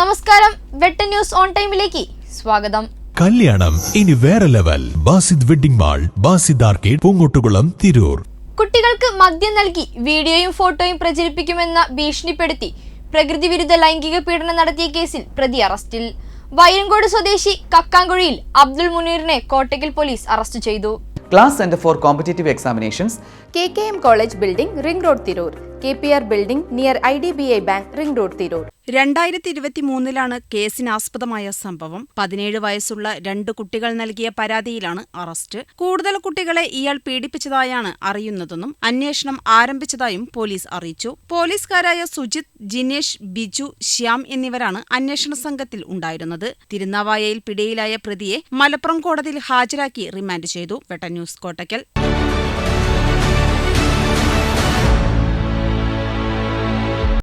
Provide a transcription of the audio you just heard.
നമസ്കാരം വെട്ട news on ടൈമിലേക്ക് സ്വാഗതം. കല്യാണം ഇനി വേറെ level. Basid wedding mall Basid arcade Poongottukulam Tirur. കുട്ടികൾക്ക് മദ്യം നൽകി വീഡിയോയും ഫോട്ടോയും പ്രചരിപ്പിക്കുമെന്ന ഭീഷണിപ്പെടുത്തി പ്രകൃതി വിരുദ്ധ ലൈംഗിക പീഡനം നടത്തിയ കേസിൽ പ്രതി അറസ്റ്റിൽ. വയലങ്കോട് സ്വദേശി കക്കാങ്കുഴിയിൽ അബ്ദുൾ മുനീറിനെ കോട്ടയ്ക്കൽ പോലീസ് അറസ്റ്റ് ചെയ്തു. Class centre for competitive examinations K K M college building ring road Tirur. K P R building near I D B I bank ring road Tirur. രണ്ടായിരത്തി ഇരുപത്തി മൂന്നിലാണ് കേസിനാസ്പദമായ സംഭവം. പതിനേഴ് വയസ്സുള്ള രണ്ട് കുട്ടികൾ നൽകിയ പരാതിയിലാണ് അറസ്റ്റ്. കൂടുതൽ കുട്ടികളെ ഇയാൾ പീഡിപ്പിച്ചതായാണ് അറിയുന്നതെന്നും അന്വേഷണം ആരംഭിച്ചതായും പോലീസ് അറിയിച്ചു. പോലീസുകാരായ സുജിത് ജിനേഷ് ബിജു ശ്യാം എന്നിവരാണ് അന്വേഷണ സംഘത്തിൽ ഉണ്ടായിരുന്നത്. തിരുനാവായയിൽ പിടിയിലായ പ്രതിയെ മലപ്പുറം കോടതിയിൽ ഹാജരാക്കി റിമാൻഡ് ചെയ്തു. വെട്ട ന്യൂസ് കോട്ടയ്ക്കൽ.